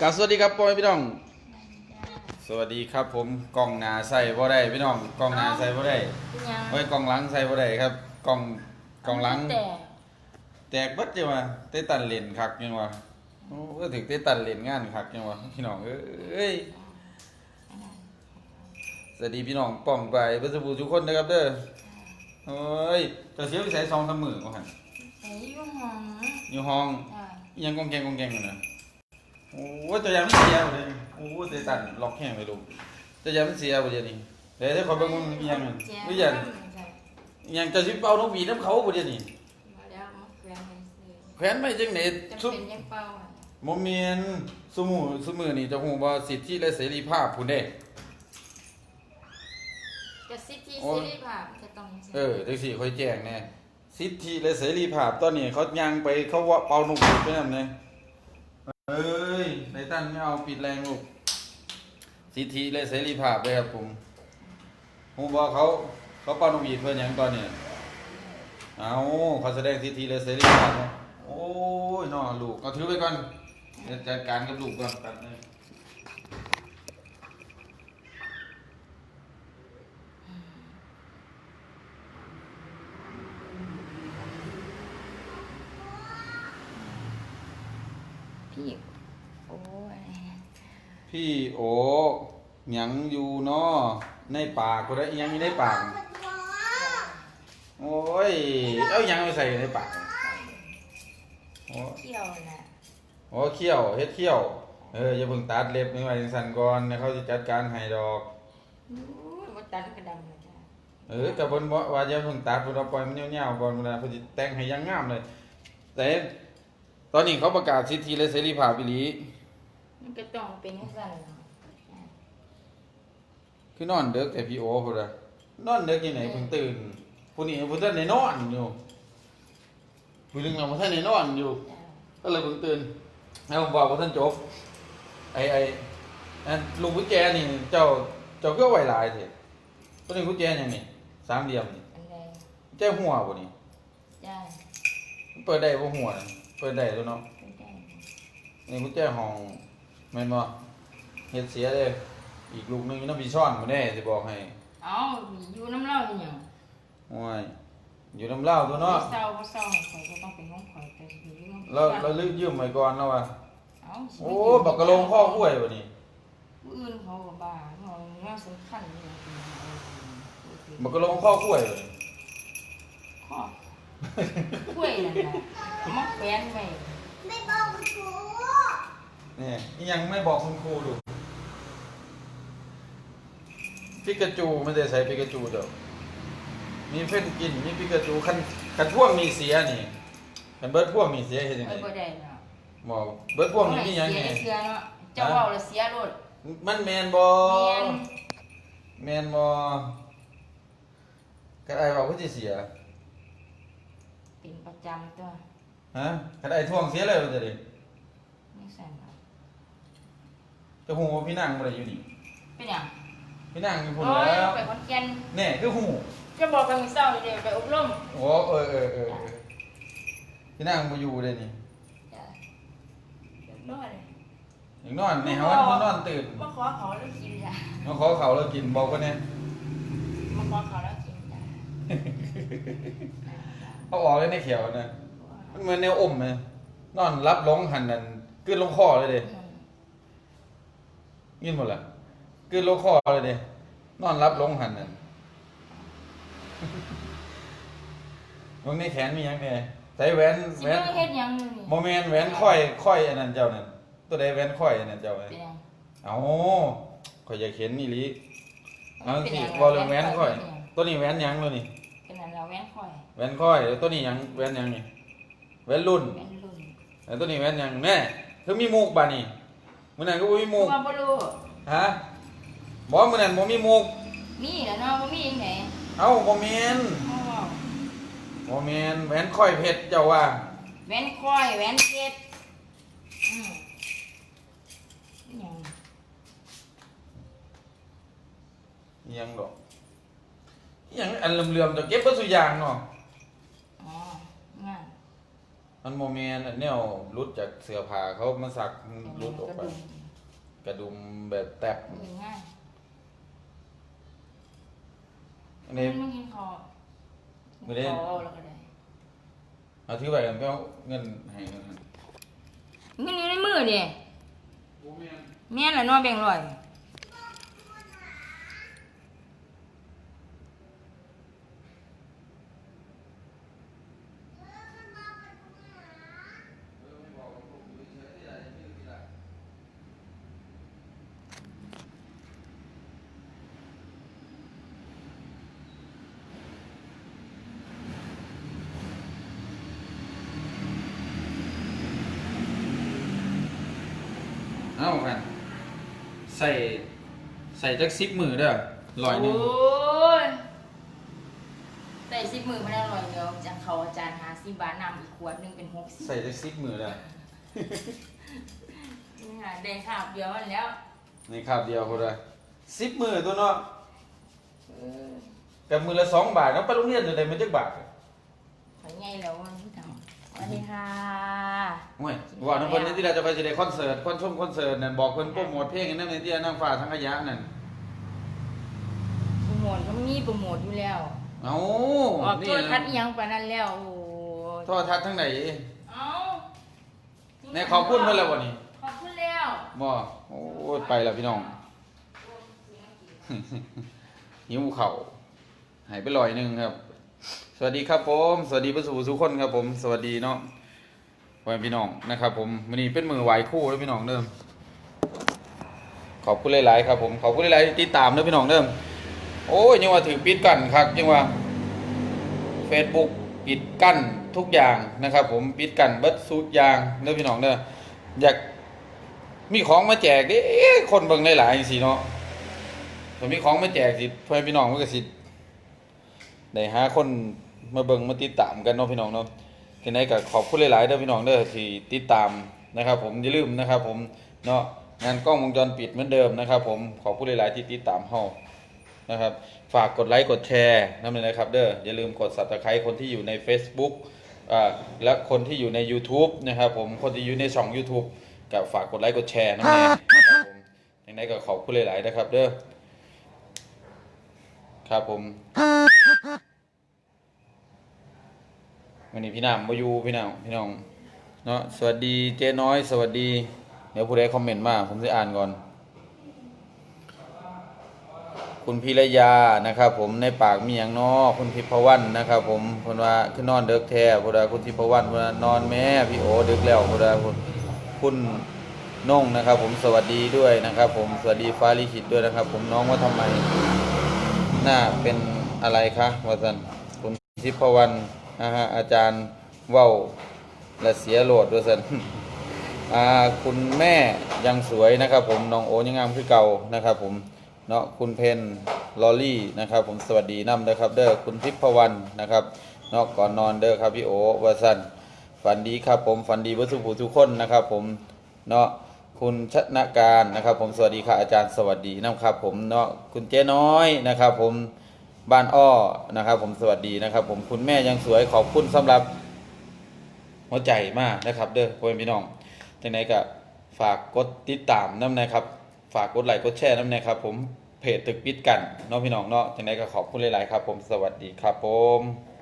กับสวัสดีครับพ่อแม่พี่น้อง สวัสดีครับผมกล้องหน้าใส่บ่ได้พี่น้องกล้องหน้าใส่บ่ได้ยังเฮ้ยกล้องหลังใส่บ่ได้ครับกล้องกล้องหลัง แต่แตกเบิดจังว่าเตะตันเลนคักจังว่าโอ้ก็ถึงเตะตันเลนงานคักจังว่าพี่น้องเอ้ยสวัสดีพี่น้องป้องไปเพื่อนสบู่ทุกคนนะครับเด้อโอ้ยจะเสียไปใส่ซองสามมือก็หันไอ้ยุ่งหอมอยู่ห้องอ่าอิห ยังกองแกงกองแกงอยู่นะโอ้ยตัวอยางมันเสียหมดเลยโอ้ยเตะตันล็อกแห้งไปลูกตัวอยางมันเสียหมดเลยนี่เดี๋ยวได้ขอเบิ่งมึงอิหยังนั่นแจ้วิญญาณอิหยังจะสิเป่านกหวีดน้ำเขาบ่เดี๋ยวนี้มาแล้วมาแขวนให้ซื้อแขวนไม่จังได๋จะซุเป็นยังเป้าอะบ่แม่นซุมื้อซุมื้อนี่เจะฮู้ว่าสิทธิและเสรีภาพพุ่นเด้ จะสิทธิโอ้เสยรีภาพจะต้องเออจังซี่ค่อยแจ้งแน่ สิทธิและเสรีภาพตอนนี้เขายังไปเขาว่าเป่านกหวีดไปนำแน่เอ้ยในตันไม่เอาปิดแรงลูกสิทธิและเสรีภาพเลยครับผมฮู้บ่เขาเขาเป่านกหวีดเพิ่นยังตอนนี้เอาเขาแสดงสิทธิและเสรีภาพเนาโอ้ยน้อลูกเอาถือไปก่อนจัดการกับลูกก่อนแป๊บนึง พี่โอ้ยพี่โอหยังอยู่เนาะในปากก็ได้อิหยังอยู่ในปาก โอ้ย เอาหยังไปใส่ในปาก โอ้เที่ยวน่ะโอ้เขี้ยวเฮ็ดเขี้ยว เอออย่าเพิ่งตัดเล็บไม่ไหวจังสั่นก่อนเดี๋ยวเขาจะจัดการให้ดอก อู้ยบ่ตันกระดำเลยจ้ะเออแต่เพิ่นบ่ว่าอย่าเพิ่งตัดเพิ่นเอาปล่อยมันยาวๆก่อนเวลาเพิ่นสิแต่งให้อยังงามเลย แต่ต อนนี้เขาประกาศสิทธิและเสรีภาพอีหลีมันก็ต้องเป็นให้สั่นเนาะคือนอนเด็กแต่พี่โอพุ่นน่ะนอนเด็กยังไงเพิ่งตื่นผู้นี้เพิ่นทันได้นอนอยู่ผู้นึงเราบ่ทันได้นอนอยู่จ้ะก็เลยเพิ่งตื่นแล้วผมบอกว่าท่านจบไอ้ไอ้อันลุงกุญแจนี่เจ้าเจ้าก็ไหวหลายเถอะตัวนี้กุญแจยังนี่สามเหลี่ยมนี่อันใดกุญแจหัวบ่นี่จ้ะมันเปิดได้บ่หัวน่ะ เปิดได้ตัวเนาะเป็นได้นี่กุญแจห้องแม่นบ่เฮ็ดเสียเลยอีกลูกหนึงอยู่น้ำพี่ซ่อนบ่แน่สิบอกให้เอ้าอยู่น้ำเหล้านี่หยังโอ้ยอยู่น้ำเหล้าตัวเนาะเศร้าบ่เศร้าให้ข่อยก็ต้องเป็นของข่อยแต่สิอยู่น้ำเราเราลืมยืมไว้ก่อนแล้วว่ะเอ้าสิโอ้บักกะโลงข้อห้วยบ่นี่ผู้อื่นเขาก็บ้าเขาว่าสำคัญนี่เป็นบักกะโลงข้อห้วยบ่นี่ข้อ ถ้วยนั่นน่ะเอามาแขวนไว้ไม่บอกคุณครูนี่อีหยังไม่บอกคุณครูดูปิกาจูไม่ได้ใส่ปิกาจูเด้อมีเฟ้นกินมีปิกาจูคันคันพวกมีเสียนี่คันเบิดพวกมีเสียเฮ็ดจังไดเอ้ยบ่ได้เนาะหมอเบิดพวกนี่มีหยังเสีไงยเสียเนาะเจ้าเว้าแล้วเสียโลดมันแม่นบ่แม่นแม่นบ่คันไอ้บอกว่าสิเสีย เป็นประจำตัวฮะคันไอ้ท่วงเสียเลยว่าจะดิไม่สั่นเนาะจะฮู้ว่าพี่นางบ่ได้อยู่นี่เป็นหยังพี่นางอยู่พุ่นโอ้ยแล้วไปขอนแก่นแน่คือฮู้จะบอกกันมื้อเช้านี่เด้ไปอบรมโอ้เออเออเออเออพี่นางบ่อยู่เด้นี่จ้ะเรียบร้อยเลยอย่างนอนในเฮามันนอนตื่นมาขอเขาแล้วกินจ้ะมาขอเขาวแล้วกินบอกกันเนี่ยมาขอเขาแล้วกินจ้ะ เอาออกเลยในเขียวนะมันเหมือนแนวอมเลยนอนรับลงหันนั่นกลืนลงคอเลยเด้อืมยินหมดละกลืนลงคอเลยเด้นอนรับลงหันนั่นลงในแขนมีหยังไงใส่แหวนสิแหวเบิ่นงเฮ็ดหยังอยู่นี่โมเมนแหวนค่อยค่อยอันนั้นเจ้านั่นตัวใดแหวนค่อยอันนั้นเจ้าเป็นหยังเอาข่อยอยากเห็นนี่ลิ เอาเป็นสิหยังบอลเรื่องแหวนค่อยตัวนี้แหวนหยังเลยนี่ ว่นค่อยแหวนค่อยแล้วตัวนี้หยังแหวนหยังนี่แหวนรุ่นแว่นรุ่นแล้วตัวนี้แม่นยังแน่เธอมีมูกบ่านี่มื้อนั้นก็บ่มีมูกว่าบ่รู้ฮะบ่มื้อนั้นบ่มีมูกมีแหล้วเนาะบ่มีจังได๋เอ้าบ่แม่นอ๋อบ่แม่นแหวนค่อยเพชรเจ้าว่า แว่นค่อยแว่นเพชรอืมอิหยัง อิหยังดอก อิหยังอันเหลื่อมๆเจ้าเก็บเบ่ซุอย่างเนาะอ๋องานฮมันโมเมนต์อันเนี้ยรุดจากเสื้อผ้าเขามาสักมันรุดออกไป กระดุมแบบแตบมันง่ายอันนี้ไม่กินคอไม่ได้คอแล้วก็ได้เอาถือไปกันเพื่อเงินให้เงินให้เงินอยู่ในมือดิแม่นละเน้องแบ่งร้อยากันใส่ใส่จักซิปมือเด้อร้อยหนึ่งโอ้ยแต่สิบมือไม่ได้ร้อยเดียวจากเขาอาจารย์หาสิบบาทนำอีกขวดหนึงเป็นหกสิบใส่จักซิปมือเด้อนี่ค่ะแดงขาบเดียวมันแล้วในคาบเดียวคนละซิปมือตัวเนาะเออกับมือละสองบาทแล้วไปโรงเรียนอยู่ไหนมันจักบาท ขอไงแล้วมันผู้ทำ สวัสดีค่ะโอ้ยว่าน้องคนนี้ที่เราจะไปจะได้คอนเสิร์ตคอนชมคอนเสิร์ตนั่นบอกเพิ่นโปรโมทเพลงอันนั้นในที่นั่งฟ้าทั้งขยะนั่นโปรโมทก็มีโปรโมทอยู่แล้วเอ้าออกนี่ตัวทัดนะอีหยังปานนั้นแล้วโอ้ยโทรทัศน์ทั้งไหนเอ้าในขอบคุณเพิ่นแล้ววันนี้ขอบคุณแล้วบ่โอ้ยไปแล้วพี่น้องหิวเข่าวหายไปลอยหนึ่งครับ สวัสดีครับผม สวัสดีผู้สูทุกคนครับผม สวัสดีเนาะพ่อแม่พี่น้องนะครับ ผมวันนี้เป็นมือไหวคู่แล้วพี่น้องเดิมขอบคุณหลายๆครับผมขอบคุณหลายๆที่ติดตามเด้อพี่น้องเดิมโอ้ยยังว่าถือปิดกั้นครับยังว่า Facebook ปิดกั้นทุกอย่างนะครับ ผมปิดกั้นเบิดสุดอย่างเด้อพี่น้องเด้ออยากมีของมาแจกเด้คนเบิ่งหลายๆสิเนาะถ้ามีของมาแจกสิเพื่อนพี่น้องมันก็สิ ได้หาคนมาเบิ่งมาติดตามกันเนาะพี่น้องเนาะทีนี้ก็ขอบคุณหลายๆเด้อพี่น้องเด้อที่ติดตามนะครับ ผมอย่าลืมนะครับ ผมเนาะงานกล้องวงจรปิดเหมือนเดิมนะครับ ผมขอบคุณหลายๆที่ติดตามเฮานะครับ ฝากกดไลค์กดแชร์นั่นเลยนะครับ เด้ออย่าลืมกด Subscribe คนที่อยู่ใน Facebook อ่าและคนที่อยู่ใน YouTube นะครับ ผมคนที่อยู่ในช่อง YouTube กับฝากกดไลค์กดแชร์นั่นเองนะครับผมยังไงก็ขอบคุณหลายๆนะครับ เด้อครับผม วันนี้พี่น้ำมาอยู่พี่น้องพี่น้องเนาะสวัสดีเจ๊น้อยสวัสดี เดี๋ยวผู้ใดคอมเมนต์มาผมจะอ่านก่อน คุณพิรยานะครับ ผมในปากมีอย่างนอคุณทิพวรรณนะครับ ผมคนว่าคือนอนเด็กแท้พุดาคุณทิพวรรณพุดานอนแม่พี่โอเดึกแล้วพุดาคุณคุณน่งนะครับ ผมสวัสดีด้วยนะครับ ผมสวัสดีฟ้าลิขิตด้วยนะครับ ผมน้องว่าทำไมหน้าเป็น อะไรคะวสันคุณทิพวรรณนะฮะอาจารย์เว้าและเสียโหลดวสันอ่าคุณแม่ยังสวยนะครับ ผมน้องโอยังงามคือเก่านะครับ ผมเนาะคุณเพนลอรี่นะครับ ผมสวัสดีน้ำเด้อครับ เด้อคุณทิพวรรณนะครับเนาะก่อนนอนเด้อครับพี่โอวสันฝันดีครับผมฝันดีเพื่อสุขทุกคนนะครับ ผมเนาะคุณชนะการนะครับ ผมสวัสดีค่ะอาจารย์สวัสดีน้ำครับ ผมเนาะคุณเจ๊น้อยนะครับ ผม บ้านอ้อนะครับ ผมสวัสดีนะครับ ผมคุณแม่ยังสวยขอบคุณสำหรับหัวใจมากนะครับ เด้อพ่อพี่น้องจังไหนก็ฝากกดติดตามน้ำนะครับ ฝากกดไลค์กดแชร์น้ำนะครับ ผมเพจตึกปิดกันน้องพี่น้องเนาะจังไหนก็ขอบคุณหลาย ๆ ครับ ผมสวัสดีครับผม